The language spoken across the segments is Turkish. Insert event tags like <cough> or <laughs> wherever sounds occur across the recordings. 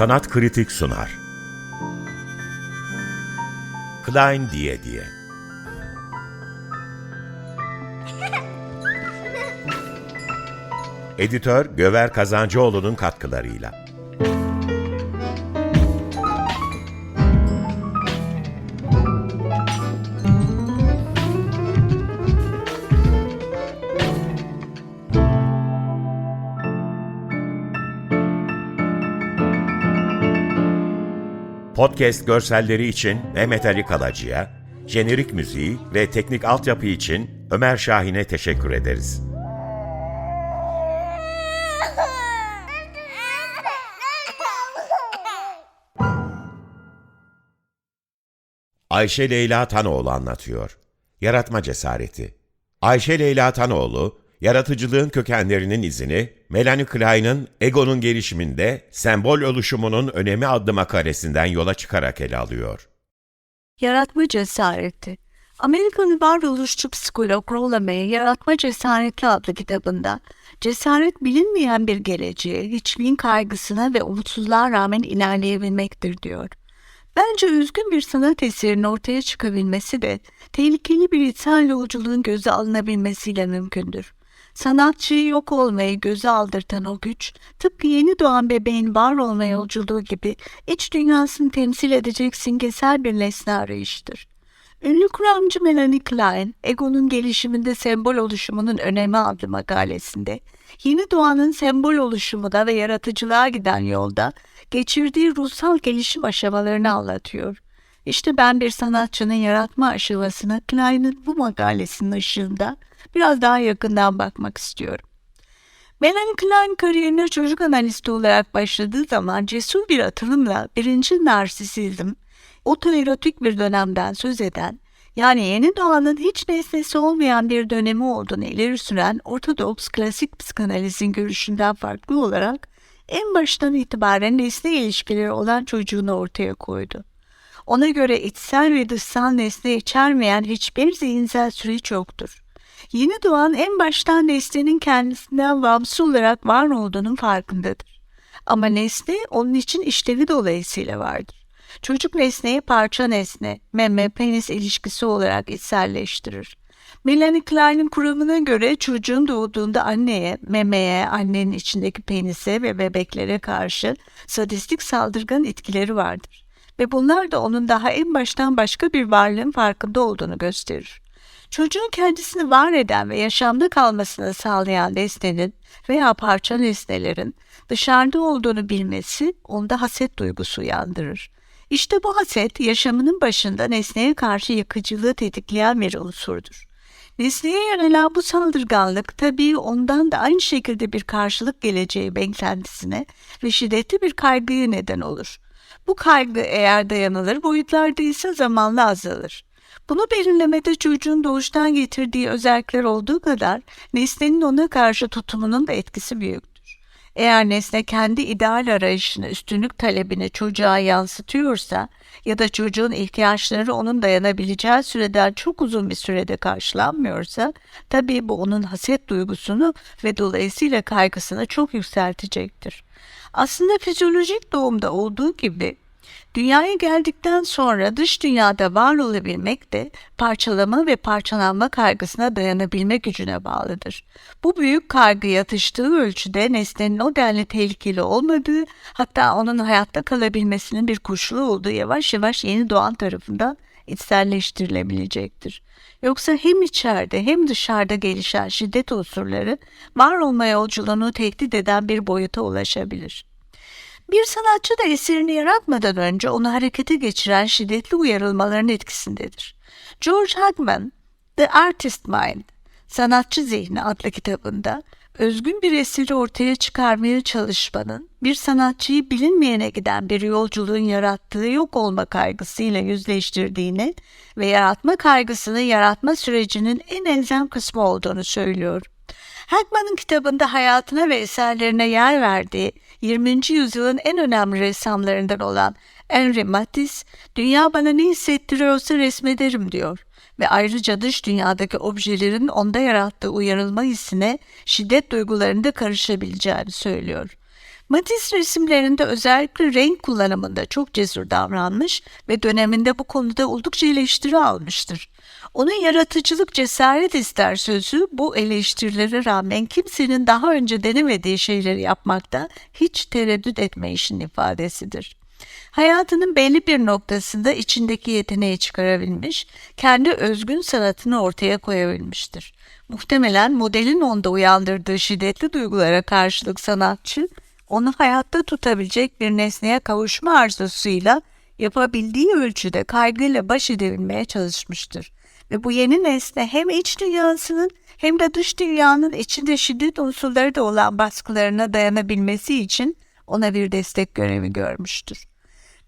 Sanat Kritik sunar. Klein diye diye. <laughs> Editör Göver Kazancıoğlu'nun katkılarıyla. Podcast görselleri için Mehmet Ali Kalacı'ya, jenerik müziği ve teknik altyapı için Ömer Şahin'e teşekkür ederiz. Ayşe Leyla Tanoğlu anlatıyor. Yaratma cesareti. Ayşe Leyla Tanoğlu, yaratıcılığın kökenlerinin izini Melanie Klein'ın Ego'nun gelişiminde sembol oluşumunun önemi adlı makalesinden yola çıkarak ele alıyor. Yaratma cesareti. Amerikalı varoluşçu psikolog Rolla May, Yaratma Cesareti adlı kitabında, cesaret bilinmeyen bir geleceğe, hiçliğin kaygısına ve umutsuzluğa rağmen ilerleyebilmektir diyor. Bence üzgün bir sanat eserinin ortaya çıkabilmesi de tehlikeli bir içsel yolculuğun göze alınabilmesiyle mümkündür. Sanatçıyı yok olmayı göze aldırtan o güç, tıpkı yeni doğan bebeğin var olma yolculuğu gibi iç dünyasını temsil edecek simgesel bir nesne arayıştır. Ünlü kuramcı Melanie Klein, Ego'nun gelişiminde sembol oluşumunun önemi adlı makalesinde, yeni doğanın sembol oluşumuna ve yaratıcılığa giden yolda geçirdiği ruhsal gelişim aşamalarını anlatıyor. İşte ben bir sanatçının yaratma aşamasına Klein'in bu makalesinin ışığında biraz daha yakından bakmak istiyorum. Melanie Klein kariyerine çocuk analisti olarak başladığı zaman cesur bir atılımla birinci narsisizm, otoerotik bir dönemden söz eden, yani yeni doğanın hiç nesnesi olmayan bir dönemi olduğunu ileri süren ortodoks klasik psikanalizin görüşünden farklı olarak en baştan itibaren nesne ilişkileri olan çocuğunu ortaya koydu. Ona göre içsel ve dışsal nesne içermeyen hiçbir zihinsel süreç yoktur. Yeni doğan en baştan nesnenin kendisinden bağımsız olarak var olduğunun farkındadır. Ama nesne onun için işlevi dolayısıyla vardır. Çocuk nesneyi parça nesne, meme, penis ilişkisi olarak içselleştirir. Melanie Klein'in kuramına göre çocuğun doğduğunda anneye, memeye, annenin içindeki penise ve bebeklere karşı sadistik saldırgan etkileri vardır. Ve bunlar da onun daha en baştan başka bir varlığın farkında olduğunu gösterir. Çocuğun kendisini var eden ve yaşamda kalmasını sağlayan nesnenin veya parça nesnelerin dışarıda olduğunu bilmesi onda haset duygusu uyandırır. İşte bu haset yaşamının başında nesneye karşı yakıcılığı tetikleyen bir unsurdur. Nesneye yönelen bu saldırganlık tabii ondan da aynı şekilde bir karşılık geleceği beklentisine ve şiddetli bir kaygıya neden olur. Bu kaygı eğer dayanılır boyutlarda ise zamanla azalır. Bunu belirlemede çocuğun doğuştan getirdiği özellikler olduğu kadar nesnenin ona karşı tutumunun da etkisi büyüktür. Eğer nesne kendi ideal arayışını, üstünlük talebini çocuğa yansıtıyorsa ya da çocuğun ihtiyaçları onun dayanabileceği süreden çok uzun bir sürede karşılanmıyorsa, tabii bu onun haset duygusunu ve dolayısıyla kaygısını çok yükseltecektir. Aslında fizyolojik doğumda olduğu gibi Dünyaya geldikten sonra dış dünyada var olabilmek de parçalama ve parçalanma kaygısına dayanabilme gücüne bağlıdır. Bu büyük kaygı yatıştığı ölçüde nesnenin o denli tehlikeli olmadığı, hatta onun hayatta kalabilmesinin bir koşulu olduğu yavaş yavaş yeni doğan tarafından içselleştirilebilecektir. Yoksa hem içeride hem dışarıda gelişen şiddet unsurları var olma yolculuğunu tehdit eden bir boyuta ulaşabilir. Bir sanatçı da eserini yaratmadan önce onu harekete geçiren şiddetli uyarılmaların etkisindedir. George Hackman, The Artist Mind, Sanatçı Zihni adlı kitabında özgün bir eseri ortaya çıkarmaya çalışmanın bir sanatçıyı bilinmeyene giden bir yolculuğun yarattığı yok olma kaygısıyla yüzleştirdiğini ve yaratma kaygısını yaratma sürecinin en elzem kısmı olduğunu söylüyor. Hackman'ın kitabında hayatına ve eserlerine yer verdiği 20. yüzyılın en önemli ressamlarından olan Henri Matisse, dünya bana ne hissettiriyorsa resmederim diyor ve ayrıca dış dünyadaki objelerin onda yarattığı uyarılma hissine şiddet duygularında karışabileceğini söylüyor. Matisse resimlerinde özellikle renk kullanımında çok cesur davranmış ve döneminde bu konuda oldukça eleştiri almıştır. Onun yaratıcılık cesaret ister sözü bu eleştirilere rağmen kimsenin daha önce denemediği şeyleri yapmakta hiç tereddüt etmeyişin ifadesidir. Hayatının belli bir noktasında içindeki yeteneği çıkarabilmiş, kendi özgün sanatını ortaya koyabilmiştir. Muhtemelen modelin onda uyandırdığı şiddetli duygulara karşılık sanatçı, onu hayatta tutabilecek bir nesneye kavuşma arzusuyla yapabildiği ölçüde kaygıyla baş edebilmeye çalışmıştır. Ve bu yeni nesne hem iç dünyasının hem de dış dünyanın içinde şiddet unsurları da olan baskılarına dayanabilmesi için ona bir destek görevi görmüştür.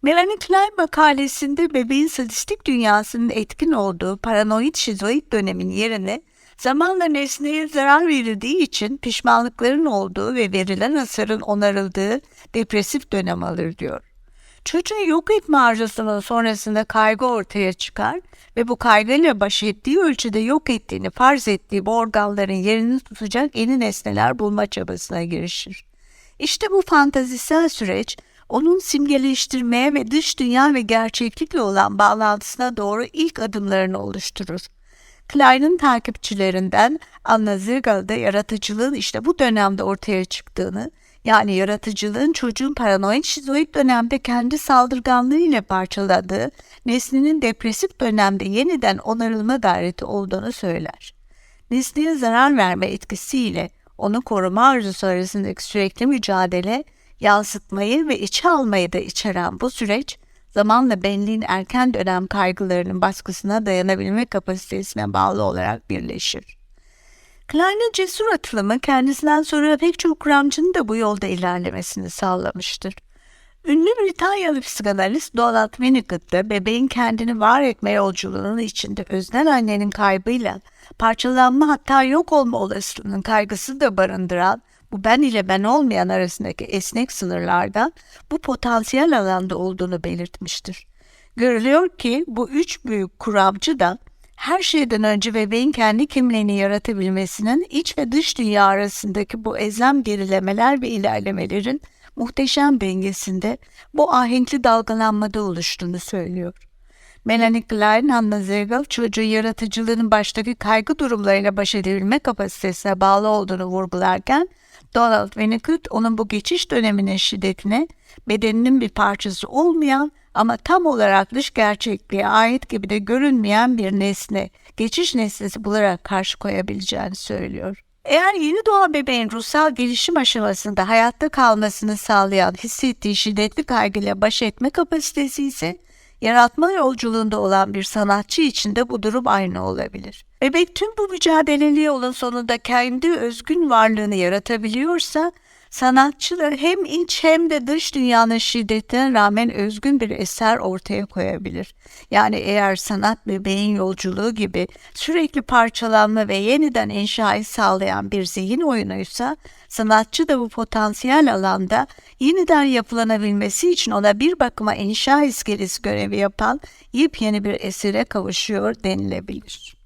Melanie Klein makalesinde bebeğin sadistik dünyasının etkin olduğu paranoid şizoid dönemin yerine zamanla nesneye zarar verildiği için pişmanlıkların olduğu ve verilen hasarın onarıldığı depresif dönem alır diyor. Çocuğun yok etme arzusunun sonrasında kaygı ortaya çıkar ve bu kaygıyla baş ettiği ölçüde yok ettiğini farz ettiği bu organların yerini tutacak yeni nesneler bulma çabasına girişir. İşte bu fantazisel süreç onun simgeleştirmeye ve dış dünya ve gerçeklikle olan bağlantısına doğru ilk adımlarını oluşturur. Klein'in takipçilerinden Anna Zirgal da yaratıcılığın işte bu dönemde ortaya çıktığını, yani yaratıcılığın çocuğun paranoid şizoid dönemde kendi saldırganlığı ile parçaladığı, nesnenin depresif dönemde yeniden onarılma gayreti olduğunu söyler. Nesneye zarar verme etkisiyle onu koruma arzusu arasındaki sürekli mücadele, yansıtmayı ve içe almayı da içeren bu süreç, zamanla benliğin erken dönem kaygılarının baskısına dayanabilme kapasitesine bağlı olarak birleşir. Klein'in cesur atılımı kendisinden sonra pek çok kuramcının da bu yolda ilerlemesini sağlamıştır. Ünlü Britanyalı psikanalist Donald Winnicott da bebeğin kendini var etme yolculuğunun içinde öznel annenin kaybıyla parçalanma hatta yok olma olasılığının kaygısı da barındıran bu ben ile ben olmayan arasındaki esnek sınırlardan bu potansiyel alanda olduğunu belirtmiştir. Görülüyor ki bu üç büyük kuramcı da her şeyden önce bebeğin kendi kimliğini yaratabilmesinin iç ve dış dünya arasındaki bu ezlem gerilemeler ve ilerlemelerin muhteşem dengesinde bu ahenkli dalgalanmada oluştuğunu söylüyor. Melanie Klein, Anna Zergal, çocuğun yaratıcılığının baştaki kaygı durumlarıyla baş edebilme kapasitesine bağlı olduğunu vurgularken, Donald Winnicott onun bu geçiş döneminin şiddetine bedeninin bir parçası olmayan ama tam olarak dış gerçekliğe ait gibi de görünmeyen bir nesne, geçiş nesnesi bularak karşı koyabileceğini söylüyor. Eğer yeni doğan bebeğin ruhsal gelişim aşamasında hayatta kalmasını sağlayan hissettiği şiddetli kaygıyla baş etme kapasitesi ise yaratma yolculuğunda olan bir sanatçı için de bu durum aynı olabilir. Bebek tüm bu mücadeleli yolun sonunda kendi özgün varlığını yaratabiliyorsa sanatçı da hem iç hem de dış dünyanın şiddetine rağmen özgün bir eser ortaya koyabilir. Yani eğer sanat bebeğin yolculuğu gibi sürekli parçalanma ve yeniden inşayı sağlayan bir zihin oyunuysa sanatçı da bu potansiyel alanda yeniden yapılanabilmesi için ona bir bakıma inşa iskelesi görevi yapan yepyeni bir esere kavuşuyor denilebilir.